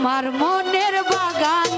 আমার মনের বাগান